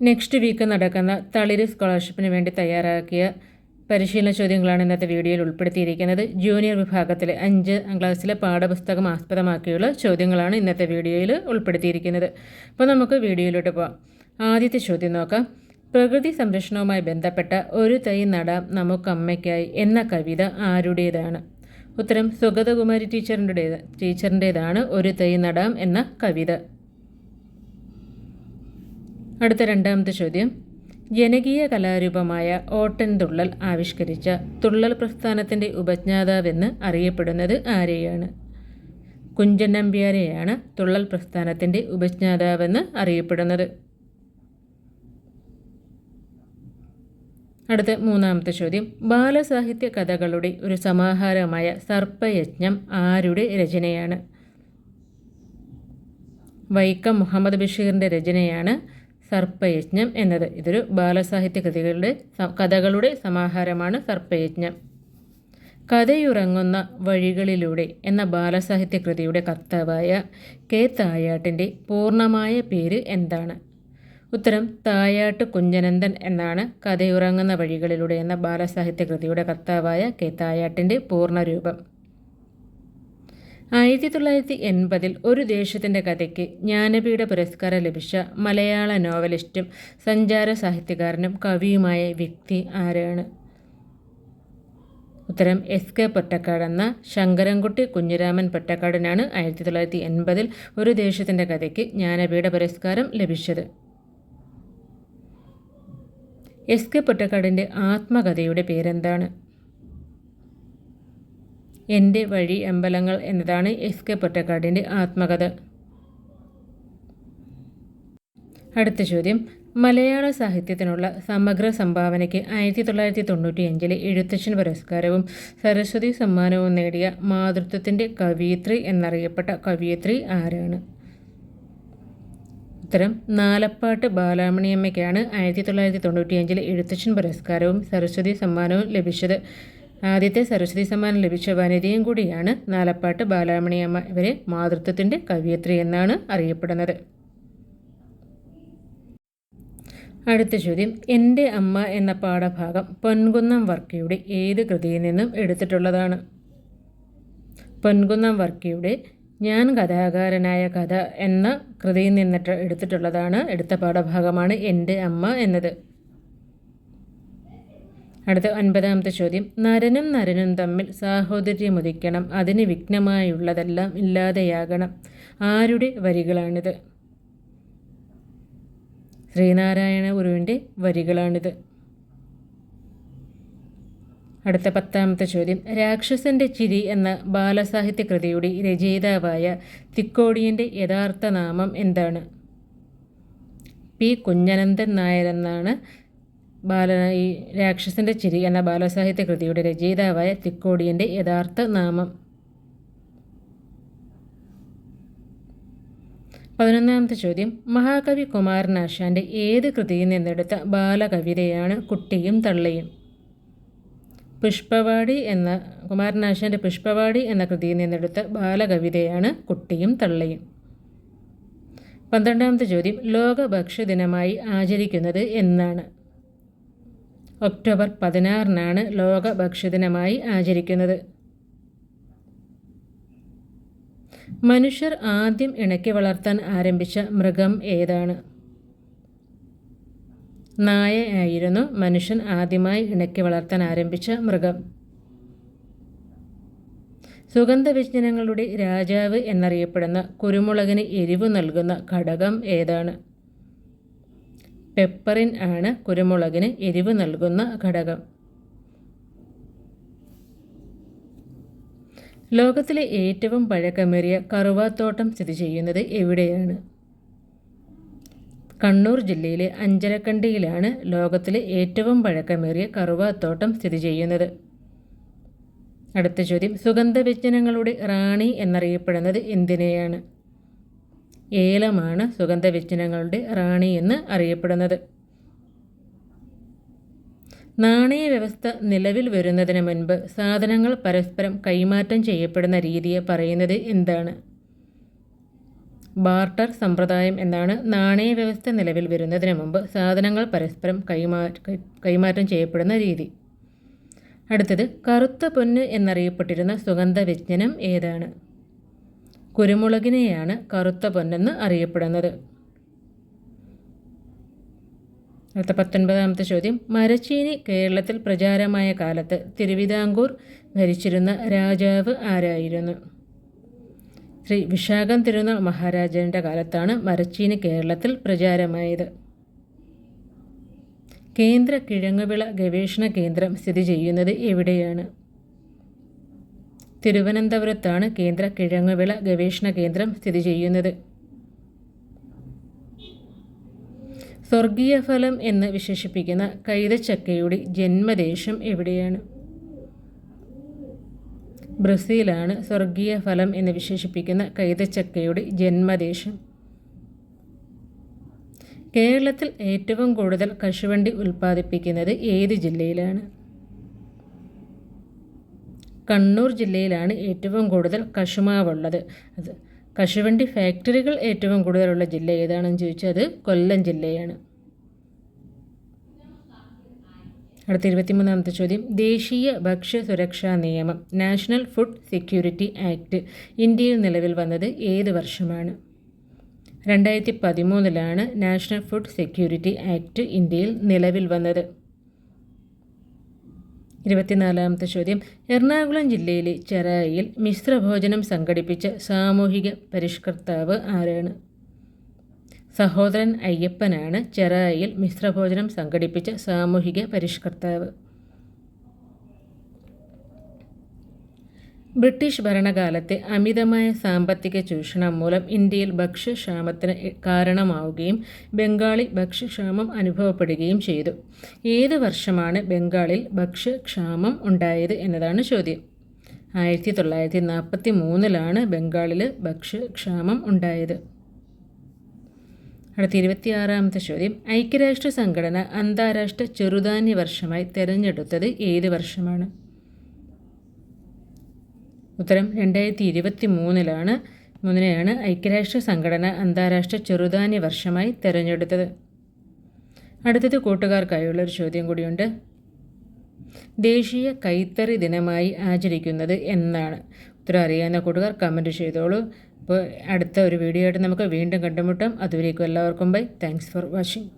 Next week നടക്കുന്ന തളിര് സ്കോളർഷിപ്പിന് വേണ്ടി തയ്യാറാക്കിയ പരിശീലന ചോദ്യങ്ങളാണ് ഇന്നത്തെ വീഡിയോയിൽ ഉൾപ്പെടുത്തിയിരിക്കുന്നത്. ജൂനിയർ വിഭാഗത്തിലെ അഞ്ച് ക്ലാസ്സിലെ പാഠപുസ്തകം ആസ്പദമാക്കിയുള്ള ചോദ്യങ്ങളാണ് ഇന്നത്തെ വീഡിയോയിൽ ഉൾപ്പെടുത്തിയിരിക്കുന്നത്. അപ്പോൾ നമുക്ക് വീഡിയോയിലോട്ട് പോകാം ആദ്യത്തെ ചോദ്യം നോക്കാം. പ്രകൃതി സംരക്ഷണവുമായി ബന്ധപ്പെട്ട ഒരു തൈ നടാം നമുക്കമ്മയ്ക്കായി എന്ന കവിത ആരുടേതാണ്? ഉത്തരം സുഗതകുമാരി ടീച്ചറിന്റെ ടീച്ചറിന്റേതാണ് ഒരു തൈ നടാം എന്ന കവിത. അടുത്ത രണ്ടാമത്തെ ചോദ്യം. ജനകീയ കലാരൂപമായ ഓട്ടൻ തുള്ളൽ ആവിഷ്കരിച്ച തുള്ളൽ പ്രസ്ഥാനത്തിന്റെ ഉപജ്ഞാതാവെന്ന് അറിയപ്പെടുന്നത് ആരെയാണ്? കുഞ്ചൻ നമ്പ്യാരെയാണ് തുള്ളൽ പ്രസ്ഥാനത്തിന്റെ ഉപജ്ഞാതാവെന്ന് അറിയപ്പെടുന്നത്. അടുത്ത മൂന്നാമത്തെ ചോദ്യം. ബാലസാഹിത്യ കഥകളുടെ ഒരു സമാഹാരമായ സർപ്പയജ്ഞം ആരുടെ രചനയാണ്? വൈക്കം മുഹമ്മദ് ബഷീറിന്റെ രചനയാണ് സർപ്പയജ്ഞം എന്നത്. ഇതൊരു ബാലസാഹിത്യ കൃതികളുടെ കഥകളുടെ സമാഹാരമാണ് സർപ്പയജ്ഞം. കഥയുറങ്ങുന്ന വഴികളിലൂടെ എന്ന ബാലസാഹിത്യ കൃതിയുടെ കർത്താവായ കെ തായാട്ടിന്റെ പൂർണമായ പേര് എന്താണ്? ഉത്തരം തായാട്ട് കുഞ്ഞനന്ദൻ എന്നാണ് കഥയുറങ്ങുന്ന വഴികളിലൂടെ എന്ന ബാലസാഹിത്യ കൃതിയുടെ കർത്താവായ കെ തായാട്ടിന്റെ പൂർണരൂപം ആയിരത്തി തൊള്ളായിരത്തി എൺപതിൽ ഒരു ദേശത്തിന്റെ കഥയ്ക്ക് ജ്ഞാനപീഠ പുരസ്കാരം ലഭിച്ച മലയാള നോവലിസ്റ്റും സഞ്ചാര സാഹിത്യകാരനും കവിയുമായ വ്യക്തി ആരാണ്? ഉത്തരം എസ് കെ പൊറ്റക്കാട് എന്ന ശങ്കരൻകുട്ടി കുഞ്ഞിരാമൻ പൊറ്റക്കാടിനാണ് ആയിരത്തി തൊള്ളായിരത്തി എൺപതിൽ ഒരു ദേശത്തിന്റെ കഥയ്ക്ക് ജ്ഞാനപീഠ പുരസ്കാരം ലഭിച്ചത്. എസ് കെ പൊറ്റക്കാടിന്റെ ആത്മകഥയുടെ പേരെന്താണ്? എന്റെ വഴി അമ്പലങ്ങൾ എന്നതാണ് എസ് കെ പൊറ്റക്കാടിന്റെ ആത്മകഥ. അടുത്ത ചോദ്യം. മലയാള സാഹിത്യത്തിനുള്ള സമഗ്ര സംഭാവനയ്ക്ക് ആയിരത്തി തൊള്ളായിരത്തി തൊണ്ണൂറ്റി അഞ്ചിലെ എഴുത്തച്ഛൻ പുരസ്കാരവും സരസ്വതി സമ്മാനവും നേടിയ മാതൃത്വത്തിന്റെ കവിയത്രി എന്നറിയപ്പെട്ട കവിയത്രി ആരാണ്? ഉത്തരം. നാലപ്പാട്ട് ബാലാമണിയമ്മയ്ക്കാണ് ആയിരത്തി തൊള്ളായിരത്തി തൊണ്ണൂറ്റി അഞ്ചിലെ എഴുത്തച്ഛൻ പുരസ്കാരവും സരസ്വതി സമ്മാനവും ലഭിച്ചത്. ആദ്യത്തെ സരസ്വതി സമ്മാനം ലഭിച്ച വനിതയും കൂടിയാണ് നാലപ്പാട്ട് ബാലാമണിയമ്മ ഇവരെ മാതൃത്വത്തിന്റെ കവിയത്രി എന്നാണ് അറിയപ്പെടുന്നത്. അടുത്ത ചോദ്യം. എന്റെ അമ്മ എന്ന പാഠഭാഗം പൊൻകുന്നം വർക്കിയുടെ ഏത് കൃതിയിൽ നിന്നും എടുത്തിട്ടുള്ളതാണ്? പൊൻകുന്നം വർക്കിയുടെ ഞാൻ കഥാകാരനായ കഥ എന്ന കൃതിയിൽ നിന്നിട്ട് എടുത്തിട്ടുള്ളതാണ് എടുത്ത പാഠഭാഗമാണ് എന്റെ അമ്മ എന്നത്. അടുത്ത ഒൻപതാമത്തെ ചോദ്യം. നരനും നരനും തമ്മിൽ സാഹോദര്യമുദിക്കണം അതിന് വിഘ്നമായുള്ളതെല്ലാം ഇല്ലാതെയാകണം. ആരുടെ വരികളാണിത്? ശ്രീനാരായണ ഗുരുവിന്റെ വരികളാണിത്. അടുത്ത പത്താമത്തെ ചോദ്യം. രാക്ഷസന്റെ ചിരി എന്ന ബാലസാഹിത്യ കൃതിയുടെ രചയിതാവായ തിക്കോടിയന്റെ യഥാർത്ഥ നാമം എന്താണ്? പി കുഞ്ഞനന്ദൻ നായർ എന്നാണ് ബാല ഈ രാക്ഷസിന്റെ ചിരി എന്ന ബാലസാഹിത്യ കൃതിയുടെ രചയിതാവായ തിക്കോടിയന്റെ യഥാർത്ഥ നാമം. പതിനൊന്നാമത്തെ ചോദ്യം. മഹാകവി കുമാരനാശാന്റെ ഏത് കൃതിയിൽ നിന്നെടുത്ത ബാലകവിതയാണ് കുട്ടിയും തള്ളയും? പുഷ്പവാടി എന്ന കുമാരനാശാന്റെ പുഷ്പവാടി എന്ന കൃതിയിൽ നിന്നെടുത്ത ബാലകവിതയാണ് കുട്ടിയും തള്ളയും. പന്ത്രണ്ടാമത്തെ ചോദ്യം. ലോക ഭക്ഷ്യദിനമായി ആചരിക്കുന്നത് എന്നാണ്. ഒക്ടോബർ പതിനാറിനാണ് ലോക ഭക്ഷ്യദിനമായി ആചരിക്കുന്നത്. മനുഷ്യർ ആദ്യം ഇണക്കി വളർത്താൻ ആരംഭിച്ച മൃഗം ഏതാണ്? നായ ആയിരുന്നു മനുഷ്യൻ ആദ്യമായി ഇണക്കി വളർത്താൻ ആരംഭിച്ച മൃഗം. സുഗന്ധവ്യഞ്ജനങ്ങളുടെ രാജാവ് എന്നറിയപ്പെടുന്ന കുരുമുളകിന് എരിവ് നൽകുന്ന ഘടകം ഏതാണ്? പെപ്പറിൻ ആണ് കുരുമുളകിന് എരിവ് നൽകുന്ന ഘടകം. ലോകത്തിലെ ഏറ്റവും പഴക്കമേറിയ കറുവാത്തോട്ടം സ്ഥിതി ചെയ്യുന്നത് എവിടെയാണ്? കണ്ണൂർ ജില്ലയിലെ അഞ്ചരക്കണ്ടിയിലാണ് ലോകത്തിലെ ഏറ്റവും പഴക്കമേറിയ കറുവാത്തോട്ടം സ്ഥിതി ചെയ്യുന്നത്. അടുത്ത ചോദ്യം സുഗന്ധവ്യഞ്ജനങ്ങളുടെ റാണി എന്നറിയപ്പെടുന്നത് എന്തിനെയാണ്? ഏലമാണ് സുഗന്ധവ്യഞ്ജനങ്ങളുടെ റാണി എന്ന് അറിയപ്പെടുന്നത്. നാണയ വ്യവസ്ഥ നിലവിൽ വരുന്നതിന് മുൻപ് സാധനങ്ങൾ പരസ്പരം കൈമാറ്റം ചെയ്യപ്പെടുന്ന രീതിയെ പറയുന്നത് എന്താണ്? ബാർട്ടർ സമ്പ്രദായം എന്നാണ് നാണയ വ്യവസ്ഥ നിലവിൽ വരുന്നതിന് മുമ്പ് സാധനങ്ങൾ പരസ്പരം കൈമാ കൈമാറ്റം ചെയ്യപ്പെടുന്ന രീതി. അടുത്തത് കറുത്ത പൊന്ന് എന്നറിയപ്പെട്ടിരുന്ന സുഗന്ധവ്യഞ്ജനം ഏതാണ്? കുരുമുളകിനെയാണ് കറുത്ത പൊന്നെന്ന് അറിയപ്പെടുന്നത്. അടുത്ത പത്തൊൻപതാമത്തെ ചോദ്യം. മരച്ചീനി കേരളത്തിൽ പ്രചാരമായ കാലത്ത് തിരുവിതാംകൂർ ഭരിച്ചിരുന്ന രാജാവ് ആരായിരുന്നു? ശ്രീ വിശാഖം തിരുനാൾ മഹാരാജാവിന്റെ കാലത്താണ് മരച്ചീനി കേരളത്തിൽ പ്രചാരമായത്. കേന്ദ്ര കിഴങ്ങുവിള ഗവേഷണ കേന്ദ്രം സ്ഥിതി ചെയ്യുന്നത് എവിടെയാണ്? തിരുവനന്തപുരത്താണ് കേന്ദ്ര കിഴങ്ങുവിള ഗവേഷണ കേന്ദ്രം സ്ഥിതി ചെയ്യുന്നത്. സ്വർഗീയ ഫലം എന്ന് വിശേഷിപ്പിക്കുന്ന കൈതച്ചക്കയുടെ ജന്മദേശം എവിടെയാണ്? ബ്രസീലാണ് സ്വർഗീയ ഫലം എന്ന് വിശേഷിപ്പിക്കുന്ന കൈതച്ചക്കയുടെ ജന്മദേശം. കേരളത്തിൽ ഏറ്റവും കൂടുതൽ കശുവണ്ടി ഉൽപ്പാദിപ്പിക്കുന്നത് ഏത് ജില്ലയിലാണ്? കണ്ണൂർ ജില്ലയിലാണ് ഏറ്റവും കൂടുതൽ കശുമാവുള്ളത്. അത് കശുവണ്ടി ഫാക്ടറികൾ ഏറ്റവും കൂടുതലുള്ള ജില്ല ഏതാണെന്ന് ചോദിച്ചാൽ അത് കൊല്ലം ജില്ലയാണ്. അടുത്ത ഇരുപത്തിമൂന്നാമത്തെ ചോദ്യം. ദേശീയ ഭക്ഷ്യ സുരക്ഷാ നിയമം നാഷണൽ ഫുഡ് സെക്യൂരിറ്റി ആക്ട് ഇന്ത്യയിൽ നിലവിൽ വന്നത് ഏത് വർഷമാണ്? രണ്ടായിരത്തി പതിമൂന്നിലാണ് നാഷണൽ ഫുഡ് സെക്യൂരിറ്റി ആക്ട് ഇന്ത്യയിൽ നിലവിൽ വന്നത്. ഇരുപത്തിനാലാമത്തെ ചോദ്യം. എറണാകുളം ജില്ലയിലെ ചെറായിയിൽ മിശ്രഭോജനം സംഘടിപ്പിച്ച സാമൂഹിക പരിഷ്കർത്താവ് ആരാണ്? സഹോദരൻ അയ്യപ്പനാണ് ചെറായിയിൽ മിശ്രഭോജനം സംഘടിപ്പിച്ച സാമൂഹിക പരിഷ്കർത്താവ്. ബ്രിട്ടീഷ് ഭരണകാലത്തെ അമിതമായ സാമ്പത്തിക ചൂഷണം മൂലം ഇന്ത്യയിൽ ഭക്ഷ്യക്ഷാമത്തിന് കാരണമാവുകയും ബംഗാളി ഭക്ഷ്യക്ഷാമം അനുഭവപ്പെടുകയും ചെയ്തു. ഏത് വർഷമാണ് ബംഗാളിൽ ഭക്ഷ്യക്ഷാമം ഉണ്ടായത് എന്നതാണ് ചോദ്യം. ആയിരത്തി തൊള്ളായിരത്തി നാൽപ്പത്തി മൂന്നിലാണ് ബംഗാളിൽ ഭക്ഷ്യക്ഷാമം ഉണ്ടായത്. അടുത്ത ഇരുപത്തിയാറാമത്തെ ചോദ്യം. ഐക്യരാഷ്ട്ര സംഘടന അന്താരാഷ്ട്ര ചെറുധാന്യ വർഷമായി തിരഞ്ഞെടുത്തത് ഏത് വർഷമാണ്? ഉത്തരം രണ്ടായിരത്തി ഇരുപത്തി മൂന്നിലാണ് മൂന്നിനെയാണ് ഐക്യരാഷ്ട്ര സംഘടന അന്താരാഷ്ട്ര ചെറുധാന്യ വർഷമായി തിരഞ്ഞെടുത്തത്. അടുത്തത് കൂട്ടുകാർക്കായുള്ള ഒരു ചോദ്യം കൂടിയുണ്ട്. ദേശീയ കൈത്തറി ദിനമായി ആചരിക്കുന്നത് എന്നാണ്. ഉത്തരം അറിയാവുന്ന കൂട്ടുകാർ കമന്റ് ചെയ്തോളൂ. അപ്പോൾ അടുത്ത ഒരു വീഡിയോ ആയിട്ട് നമുക്ക് വീണ്ടും കണ്ടുമുട്ടാം. അതുവരേക്കും എല്ലാവർക്കും ബൈ താങ്ക്സ് ഫോർ വാച്ചിങ്